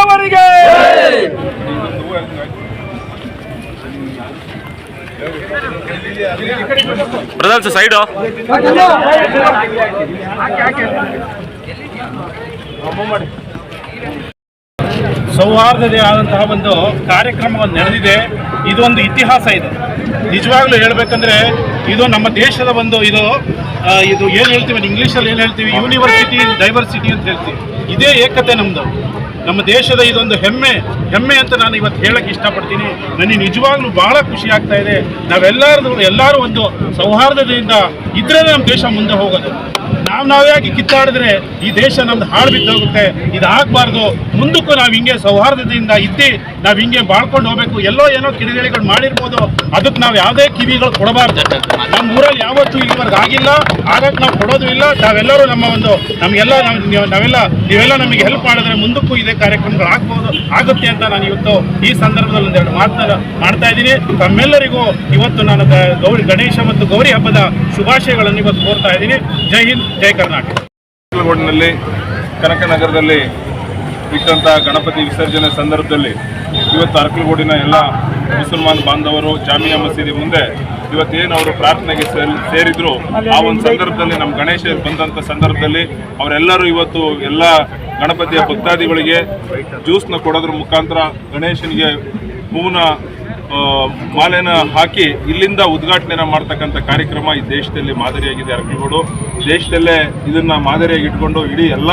ಬಾಂಧವರಿಗೆ brothers side ಸೌಹಾರ್ದತೆ ಆದಂತಹ ಒಂದು ಕಾರ್ಯಕ್ರಮವನ್ನು ನಡೆದಿದೆ. ಇದೊಂದು ಇತಿಹಾಸ ಇದು. ನಿಜವಾಗ್ಲೂ ಹೇಳ್ಬೇಕಂದ್ರೆ ಇದು ನಮ್ಮ ದೇಶದ ಒಂದು ಇದು ಇದು ಏನು ಹೇಳ್ತೀವಿ ಇಂಗ್ಲೀಷಲ್ಲಿ ಏನು ಹೇಳ್ತೀವಿ? ಯೂನಿವರ್ಸಿಟಿ ಡೈವರ್ಸಿಟಿ ಅಂತ ಹೇಳ್ತೀವಿ. ಇದೇ ಏಕತೆ ನಮ್ಮದು ನಮ್ಮ ದೇಶದ ಇದೊಂದು ಹೆಮ್ಮೆ. ಹೆಮ್ಮೆ ಅಂತ ನಾನು ಇವತ್ತು ಹೇಳಕ್ಕೆ ಇಷ್ಟಪಡ್ತೀನಿ. ನನಗೆ ನಿಜವಾಗ್ಲೂ ಬಹಳ ಖುಷಿ ಆಗ್ತಾ ಇದೆ. ನಾವೆಲ್ಲರೂ ಎಲ್ಲರೂ ಒಂದು ಸೌಹಾರ್ದತೆಯಿಂದ ಇದ್ರೆ ನಮ್ಮ ದೇಶ ಮುಂದೆ ಹೋಗೋದು. ನಾವು ನಾವೇ ಆಗಿ ಕಿತ್ತಾಡಿದ್ರೆ ಈ ದೇಶ ನಮ್ದು ಹಾಳು ಬಿದ್ದೋಗುತ್ತೆ, ಇದು ಆಗಬಾರ್ದು. ಮುಂದಕ್ಕೂ ನಾವು ಹಿಂಗೆ ಸೌಹಾರ್ದತೆಯಿಂದ ಇದ್ದು, ನಾವು ಹಿಂಗೆ ಬಾಳ್ಕೊಂಡು ಹೋಗ್ಬೇಕು. ಎಲ್ಲೋ ಏನೋ ಕಿಡಿಗಳಿಗಳು ಮಾಡಿರ್ಬೋದು. ಅದಕ್ಕೆ ನಾವು ಯಾವುದೇ ಕಿವಿಗಳು ಕೊಡಬಾರ್ದು. ನಮ್ಮ ಊರಲ್ಲಿ ಯಾವತ್ತೂ ಇಲ್ಲಿವರೆಗೆ ಆಗಿಲ್ಲ. ಆಗಕ್ಕೆ ನಾವು ಕೊಡೋದು ಇಲ್ಲ. ನಾವೆಲ್ಲರೂ ನಮ್ಮ ಒಂದು, ನಮಗೆಲ್ಲ ನಾವು ನೀವು- ನಾವೆಲ್ಲ, ನೀವೆಲ್ಲ ನಮಗೆ ಹೆಲ್ಪ್ ಮಾಡಿದ್ರೆ ಮುಂದಕ್ಕೂ ಇದೇ ಕಾರ್ಯಕ್ರಮಗಳು ಆಗ್ಬೋದು, ಆಗುತ್ತೆ ಅಂತ ನಾನು ಇವತ್ತು ಈ ಸಂದರ್ಭದಲ್ಲಿ ಒಂದೆರಡು ಮಾತನ್ನ ಮಾಡ್ತಾ ಇದ್ದೀನಿ. ತಮ್ಮೆಲ್ಲರಿಗೂ ಇವತ್ತು ನಾನು ಗೌರಿ ಗಣೇಶ ಮತ್ತು ಗೌರಿ ಹಬ್ಬದ ಶುಭಾಶಯಗಳನ್ನು ಇವತ್ತು ಕೋರ್ತಾ ಇದ್ದೀನಿ. ಜೈ ಹಿಂದ್. ಜೈ ಕರ್ನಾಟಕ. ರೋಡ್ನಲ್ಲಿ ಕನಕನಗರದಲ್ಲಿ ಇಟ್ಟಂಥ ಗಣಪತಿ ವಿಸರ್ಜನೆ ಸಂದರ್ಭದಲ್ಲಿ ಇವತ್ತು ಅರಕಲಗೋಡಿನ ಎಲ್ಲ ಮುಸಲ್ಮಾನ್ ಬಾಂಧವರು ಜಾಮಿಯಾ ಮಸೀದಿ ಮುಂದೆ ಇವತ್ತೇನು ಅವರು ಪ್ರಾರ್ಥನೆಗೆ ಸೇರ್ ಸೇರಿದ್ರು ಆ ಒಂದು ಸಂದರ್ಭದಲ್ಲಿ ನಮ್ಮ ಗಣೇಶ ಬಂದಂಥ ಸಂದರ್ಭದಲ್ಲಿ ಅವರೆಲ್ಲರೂ ಇವತ್ತು ಎಲ್ಲ ಗಣಪತಿಯ ಭಕ್ತಾದಿಗಳಿಗೆ ಜ್ಯೂಸ್ನ ಕೊಡೋದ್ರ ಮುಖಾಂತರ ಗಣೇಶನಿಗೆ ಹೂವಿನ ಆ, ಮಾಲೆನ ಹಾಕಿ ಇಲ್ಲಿಂದ ಉದ್ಘಾಟನೆನ ಮಾಡ್ತಕ್ಕಂಥ ಕಾರ್ಯಕ್ರಮ ಈ ದೇಶದಲ್ಲಿ ಮಾದರಿಯಾಗಿದೆ ಅರಕಲಗೂಡು. ದೇಶದಲ್ಲೇ ಇದನ್ನ ಮಾದರಿಯಾಗಿ ಇಟ್ಕೊಂಡು ಇಡೀ ಎಲ್ಲ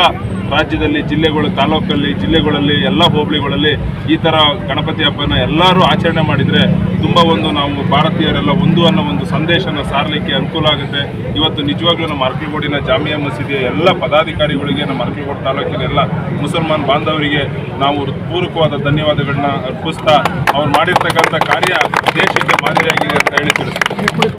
ರಾಜ್ಯದಲ್ಲಿ, ಜಿಲ್ಲೆಗಳು, ತಾಲೂಕಲ್ಲಿ, ಜಿಲ್ಲೆಗಳಲ್ಲಿ, ಎಲ್ಲ ಹೋಬಳಿಗಳಲ್ಲಿ ಈ ಥರ ಗಣಪತಿ ಹಬ್ಬನ ಎಲ್ಲರೂ ಆಚರಣೆ ಮಾಡಿದರೆ ತುಂಬ ಒಂದು ನಾವು ಭಾರತೀಯರೆಲ್ಲ ಒಂದು ಅನ್ನೋ ಒಂದು ಸಂದೇಶನ ಸಾರಲಿಕ್ಕೆ ಅನುಕೂಲ ಆಗುತ್ತೆ. ಇವತ್ತು ನಿಜವಾಗ್ಲೂ ನಮ್ಮ ಅರ್ಕಿಗೋಡಿನ ಜಾಮಿಯಾ ಮಸೀದಿಯ ಎಲ್ಲ ಪದಾಧಿಕಾರಿಗಳಿಗೆ, ನಮ್ಮ ಅರ್ಕಿಗೋಡ ತಾಲೂಕಿನ ಎಲ್ಲ ಮುಸಲ್ಮಾನ್ ಬಾಂಧವರಿಗೆ ನಾವು ಪೂರಕವಾದ ಧನ್ಯವಾದಗಳನ್ನ ಅರ್ಪಿಸ್ತಾ, ಅವ್ರು ಮಾಡಿರ್ತಕ್ಕಂಥ ಕಾರ್ಯ ದೇಶಕ್ಕೆ ಮಾದರಿಯಾಗಿದೆ ಅಂತ ಹೇಳಿ ತಿಳಿಸ್ತೀನಿ.